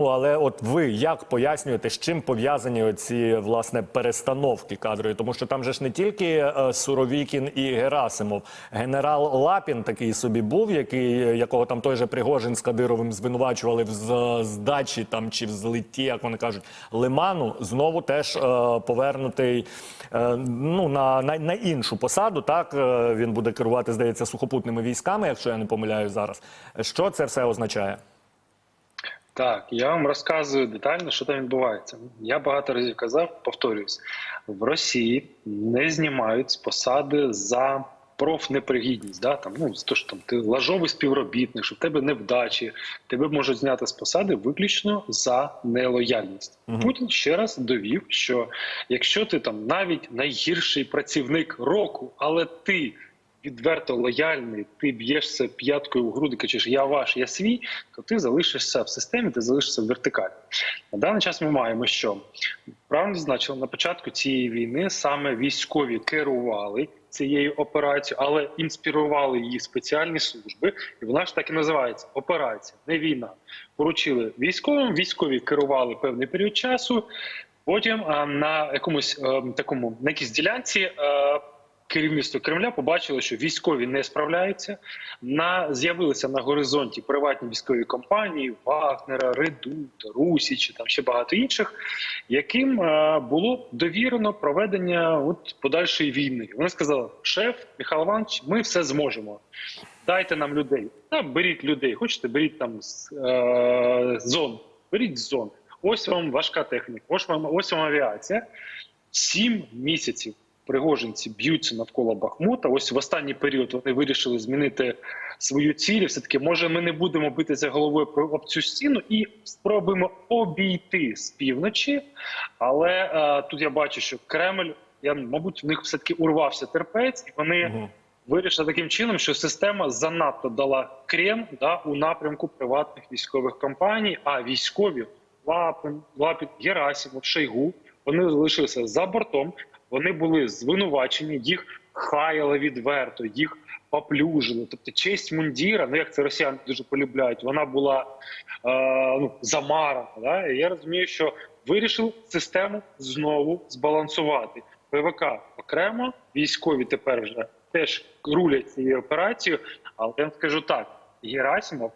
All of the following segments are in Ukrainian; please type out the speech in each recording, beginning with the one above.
Ну, але от ви як пояснюєте, з чим пов'язані оці власне перестановки кадрові? Тому що там же ж не тільки е, Суровікін і Герасимов, генерал Лапін такий собі був, який якого там той же Пригожин з Кадировим звинувачували в здачі там чи в злитті, як вони кажуть, лиману. Знову теж е, повернутий е, ну на, на, на іншу посаду. Так Е, він буде керувати, здається, сухопутними військами, якщо я не помиляю зараз. Що це все означає? Так, я вам розказую детально, що там відбувається. Я багато разів казав, повторююсь, в Росії не знімають з посади за профнепригідність. Да? Там, ну, то, що там, ти лажовий співробітник, що в тебе невдачі, тебе можуть зняти з посади виключно за нелояльність. Путін ще раз довів, що якщо ти там навіть найгірший працівник року, але ти відверто лояльний, ти б'єшся п'яткою в груди, кажеш, я ваш, я свій, то ти залишишся в системі, ти залишишся в вертикалі. На даний час ми маємо, що правильно зазначили, на початку цієї війни саме військові керували цією операцією, але інспірували її спеціальні служби, і вона ж так і називається операція, не війна. Поручили військовим, військові керували певний період часу. Потім а, на якомусь е, такому на якійсь ділянці е, керівництво Кремля побачило, що військові не справляються. На з'явилися на горизонті приватні військові компанії Вагнера, Редут, Русі чи там ще багато інших, яким е, було довірено проведення от подальшої війни. Вони сказали: шеф Михайло Іванович, ми все зможемо. Дайте нам людей. Та беріть людей. Хочете, беріть там е, зон. Беріть зон. Ось вам важка техніка, ось вам ось вам авіація. Сім місяців пригожинці б'ються навколо Бахмута. Ось в останній період вони вирішили змінити свою ціль. Все таки, може, ми не будемо битися головою про об цю стіну і спробуємо обійти з півночі. Але е, тут я бачу, що Кремль, я мабуть, в них все таки урвався терпець, і вони. Мгм. Вирішили таким чином, що система занадто дала крем да, у напрямку приватних військових компаній, а військові Лапин, Лапін, Герасимов, Шойгу, вони залишилися за бортом. Вони були звинувачені, їх хаяли відверто, їх поплюжили. Тобто честь мундіра, ну як це росіяни дуже полюбляють, вона була е, ну, замарана. Да? Я розумію, що вирішив систему знову збалансувати. ПВК окремо, військові тепер вже теж рулять цією операцією. Але я вам скажу так: Герасимов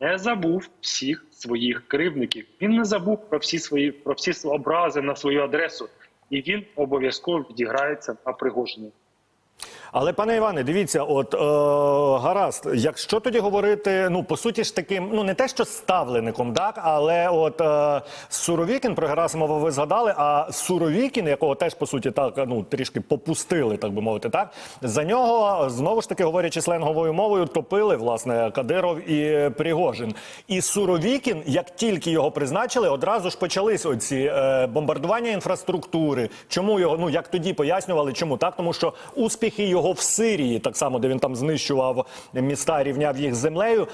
не забув всіх своїх кривдників. Він не забув про всі свої про всі образи на свою адресу, і він обов'язково відіграється на Пригожині. Але пане Іване, дивіться, от е, гаразд, якщо тоді говорити, ну по суті ж таким, ну не те, що ставлеником, так, але от е, Суровікін про Герасимова ви згадали, а Суровікін, якого теж по суті так ну трішки попустили, так би мовити, так за нього знову ж таки говорячи сленговою мовою, топили власне Кадиров і Пригожин. І Суровікін, як тільки його призначили, одразу ж почались оці е, бомбардування інфраструктури. Чому його ну як тоді пояснювали, чому так? Тому що успіхи його в Сирії, так само, де він там знищував міста, рівняв їх землею.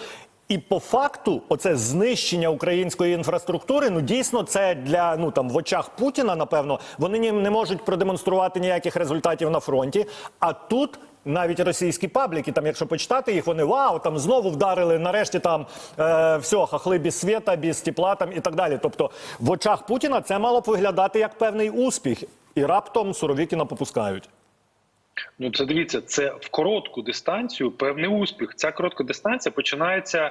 І по факту, оце знищення української інфраструктури, ну дійсно, це для ну там в очах Путіна, напевно, вони не можуть продемонструвати ніяких результатів на фронті. А тут навіть російські пабліки, там, якщо почитати їх, вони вау, там знову вдарили. Нарешті там е, все, хахли без світа, без тепла там і так далі. Тобто, в очах Путіна це мало б виглядати як певний успіх, і раптом Суровікіна попускають. Ну, це дивіться, це в коротку дистанцію певний успіх. Ця коротка дистанція починається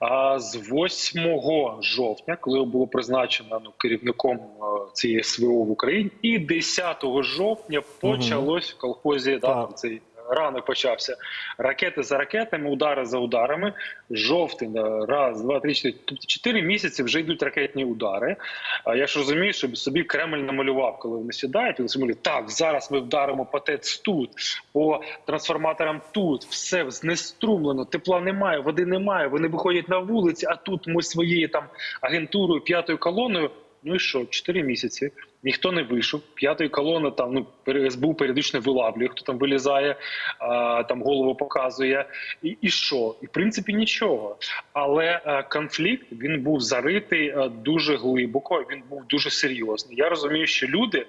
а, з 8 жовтня, коли було призначено ну, керівником а, цієї СВО в Україні, і 10 жовтня почалось в колхозі. Да, там цей ранок почався. Ракети за ракетами, удари за ударами. Жовтень, е, раз, два, три, чотири. Тобто чотири місяці вже йдуть ракетні удари. А я ж розумію, щоб собі Кремль намалював, коли вони сідають, вони собі так, зараз ми вдаримо по ТЕЦ тут, по трансформаторам тут, все знеструмлено, тепла немає, води немає. Вони виходять на вулиці, а тут ми своєю там агентурою, п'ятою колоною. Ну і що, чотири місяці. Ніхто не вийшов. П'ятої колони там ну СБУ періодично вилавлює, хто там вилізає, а, там голову показує. І, і що? І в принципі нічого. Але е, конфлікт він був заритий е, дуже глибоко. Він був дуже серйозний. Я розумію, що люди.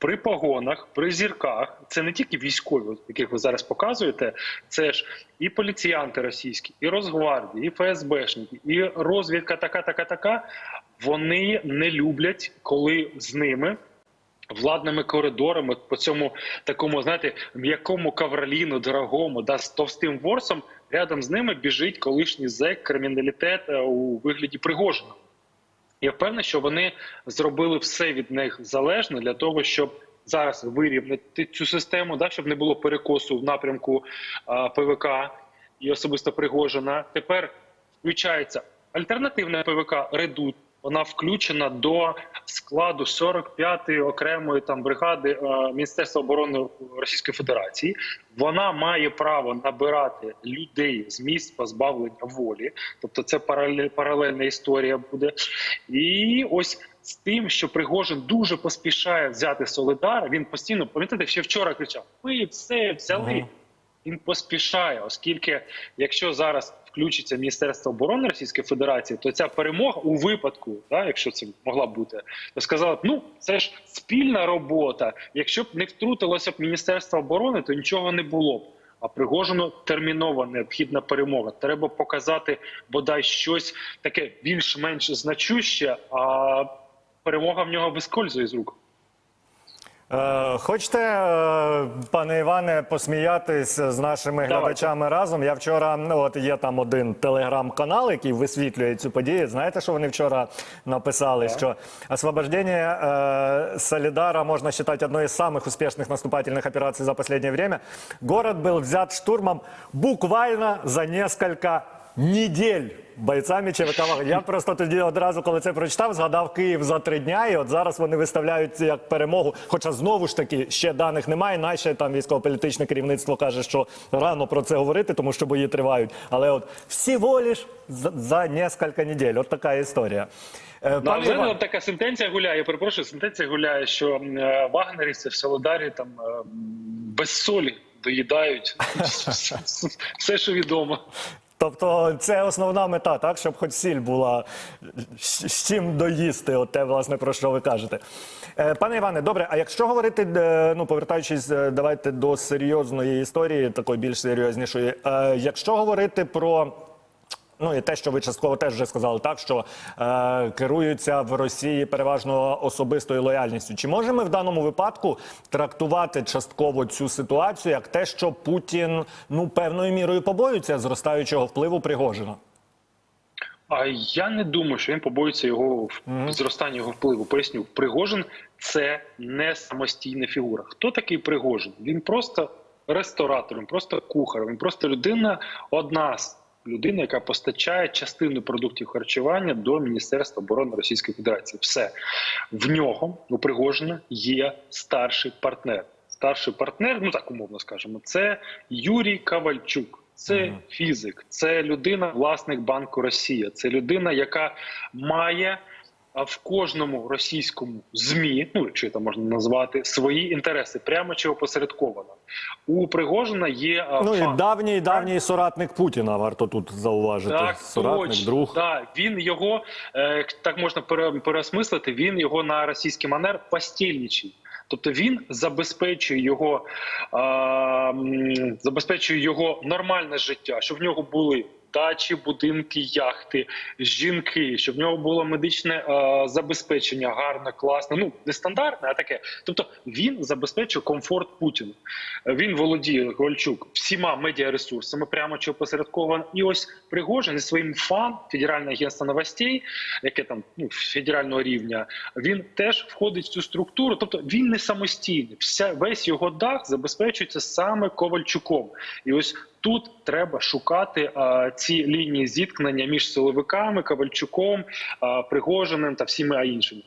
При погонах, при зірках, це не тільки військові, яких ви зараз показуєте, це ж і поліціянти російські, і Росгвардії, і ФСБшники, і розвідка така, така, така. Вони не люблять, коли з ними. Владними коридорами по цьому такому, знаєте, м'якому кавраліну, дорогому, да, з товстим ворсом, рядом з ними біжить колишній зек криміналітет у вигляді Пригожина. Я впевнений, що вони зробили все від них залежне для того, щоб зараз вирівняти цю систему, да, щоб не було перекосу в напрямку а, ПВК і особисто Пригожина. Тепер включається альтернативна ПВК Редут. Вона включена до складу 45-ї окремої там бригади е, Міністерства оборони Російської Федерації. Вона має право набирати людей з місць позбавлення волі, тобто це паралельна історія буде. І ось з тим, що Пригожин дуже поспішає взяти Солидар. Він постійно пам'ятаєте, ще вчора кричав: Ми все взяли. Він поспішає, оскільки якщо зараз включиться Міністерство оборони Російської Федерації, то ця перемога у випадку, да, якщо це могла б бути, то сказали б, ну це ж спільна робота. Якщо б не втрутилося б Міністерство оборони, то нічого не було б. А Пригожину термінова необхідна перемога. Треба показати бодай щось таке більш-менш значуще, а перемога в нього вискользує з рук. Е, хочете, е, пане Іване, посміятись з нашими Давайте. глядачами разом? Я вчора, ну от є там один телеграм-канал, який висвітлює цю подію. Знаєте, що вони вчора написали? Що освобождение э, Солидара можно считать одной из самых успешных наступательных операций за последнее время. Город был взят штурмом буквально за несколько недель бойцами ЧВК «Вагнер». Я просто тоді одразу, коли це прочитав, згадав Київ за три дня, і от зараз вони виставляють це як перемогу. Хоча знову ж таки ще даних немає. Наше там військово-політичне керівництво каже, що рано про це говорити, тому що бої тривають. Але от всього лиш за, за несколько недель. От така історія. Е, Ну, а пане Іван, от така сентенція гуляє. Я перепрошую, сентенція гуляє, що е, вагнерівці в Солодарі там е, без солі доїдають все, що відомо. Тобто це основна мета, так, щоб хоч сіль була з чим доїсти, от те, власне, про що ви кажете. Е, Пане Іване, добре, а якщо говорити, е, ну повертаючись, е, давайте до серйозної історії, такої більш серйознішої, якщо говорити про. Ну і те, що ви частково теж вже сказали, так що е, керуються в Росії переважно особистою лояльністю. Чи можемо ми в даному випадку трактувати частково цю ситуацію як те, що Путін ну певною мірою побоюється зростаючого впливу Пригожина? А я не думаю, що він побоїться його зростання його впливу. Поясню, Пригожин це не самостійна фігура. Хто такий Пригожин? Він просто ресторатор, просто кухар, він просто людина одна з людина, яка постачає частину продуктів харчування до Міністерства оборони Російської Федерації. Все в нього у Пригожина є старший партнер. Старший партнер, ну так умовно скажемо, це Юрій Кавальчук. Це фізик, це людина, власник Банку Росія. Це людина, яка має в кожному російському змі, ну якщо це можна назвати, свої інтереси, прямо чи опосередковано. У Пригожина є а, Ну і давній давній соратник Путіна, варто тут зауважити. Так, соратник, точно. друг. Да, він його е, так можна пере- переосмислити. Він його на російський манер постільничий. Тобто він забезпечує його, е, забезпечує його нормальне життя, щоб в нього були дачі, будинки, яхти, жінки, щоб в нього було медичне е, забезпечення гарне, класне. Ну не стандартне, а таке. Тобто він забезпечує комфорт Путіну. Він володіє Ковальчук всіма медіаресурсами, прямо чи опосередковано. І ось Пригожин зі своїм ФАН, Федеральне агентство новостей, яке там ну, федерального рівня, він теж входить в цю структуру. Тобто він не самостійний. Вся весь його дах забезпечується саме Ковальчуком. І ось тут треба шукати а, ці лінії зіткнення між силовиками, Ковальчуком, а, Пригожиним та всіма іншими.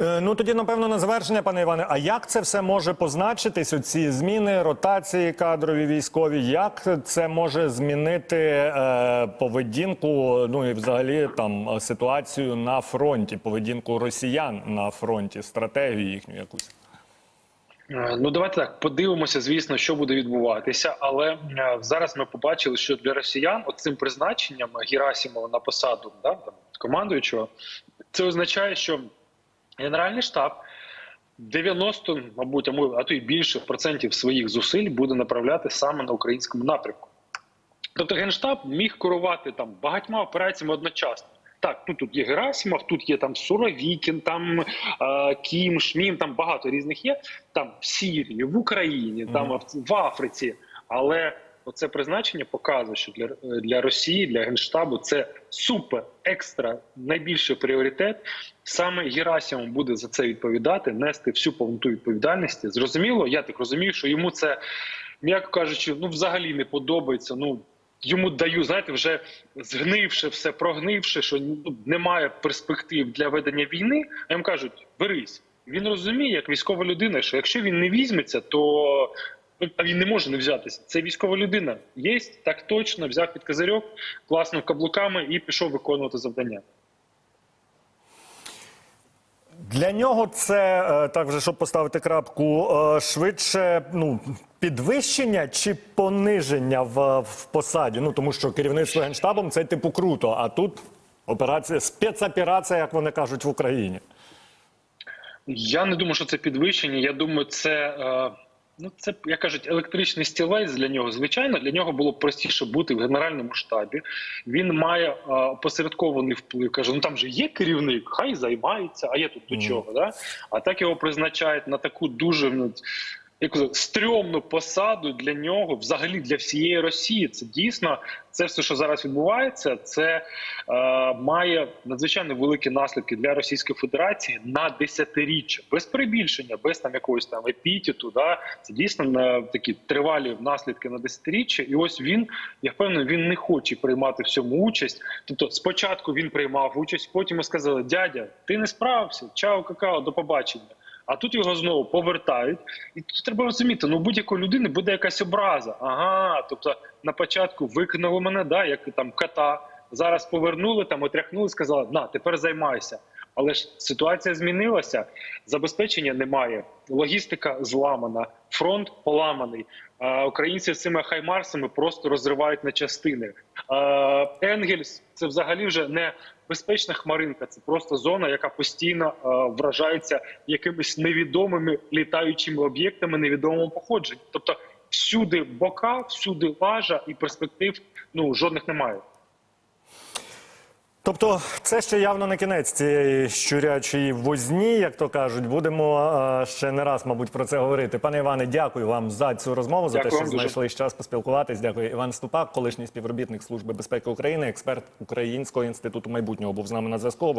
Е, Ну тоді, напевно, на завершення, пане Іване. А як це все може позначитись? Оці зміни, ротації кадрові військові? Як це може змінити е, поведінку? Ну і взагалі там ситуацію на фронті, поведінку росіян на фронті, стратегію їхню якусь? Е, Ну, давайте так подивимося, звісно, що буде відбуватися. Але е, зараз ми побачили, що для росіян цим призначенням Герасимова на посаду да, там, командуючого, це означає, що Генеральний штаб 90, мабуть, а то й більше процентів своїх зусиль буде направляти саме на українському напрямку. Тобто Генштаб міг керувати там багатьма операціями одночасно. Так, ну тут є Герасимов, тут є там Суровікін, там е, Кім, Шмім, там багато різних є. Там в Сірії, в Україні, там в, в Африці. Але оце призначення показує, що для, для Росії, для Генштабу це супер екстра найбільший пріоритет. Саме Герасимов буде за це відповідати, нести всю повноту відповідальності. Зрозуміло, я так розумію, що йому це, м'яко кажучи, ну взагалі не подобається. Ну йому даю, знаєте, вже згнивши все, прогнивши, що немає перспектив для ведення війни. А їм кажуть, берись. Він розуміє, як військова людина, що якщо він не візьметься, то ну, а він не може не взятися. Це військова людина. Є так точно, взяв під козирьок, класнув каблуками і пішов виконувати завдання. Для нього це е, так вже щоб поставити крапку, е, швидше ну підвищення чи пониження в, в посаді. Ну тому що керівництво генштабом це типу круто. А тут операція спецоперація, як вони кажуть в Україні. Я не думаю, що це підвищення. Я думаю, це. Е... Ну, це як кажуть, електричний стілець для нього. Звичайно, для нього було б простіше бути в генеральному штабі. Він має е, опосередкований вплив. Каже, ну там же є керівник, хай займається. А я тут до чого? Да? А так його призначають на таку дуже ну, яку стрьомну посаду для нього, взагалі для всієї Росії. Це дійсно це все, що зараз відбувається, це е, має надзвичайно великі наслідки для Російської Федерації на десятиріччя, без перебільшення, без там якогось там епітету. Да? Це дійсно на такі тривалі наслідки на десятиріччя. І ось він, я впевнений, він не хоче приймати в цьому участь. Тобто, спочатку він приймав участь, потім сказали: дядя, ти не справився, чао, какао, до побачення. А тут його знову повертають, і тут треба розуміти: ну будь-якої людини буде якась образа. Ага, тобто на початку викинули мене, да, як там кота. Зараз повернули там, отряхнули, сказали, на тепер займайся. Але ж ситуація змінилася, забезпечення немає, логістика зламана, фронт поламаний. Українці з цими хаймарсами просто розривають на частини. Енгельс це взагалі вже не безпечна хмаринка, це просто зона, яка постійно вражається якимись невідомими літаючими об'єктами невідомого походження. Тобто всюди бока, всюди лажа і перспектив ну жодних немає. Тобто, це ще явно не кінець цієї щурячої возні, як то кажуть. Будемо ще не раз, мабуть, про це говорити. Пане Іване, дякую вам за цю розмову, за те, що знайшли час поспілкуватись. Дякую, Іван Ступак, колишній співробітник Служби безпеки України, експерт Українського інституту майбутнього, був з нами на зв'язку.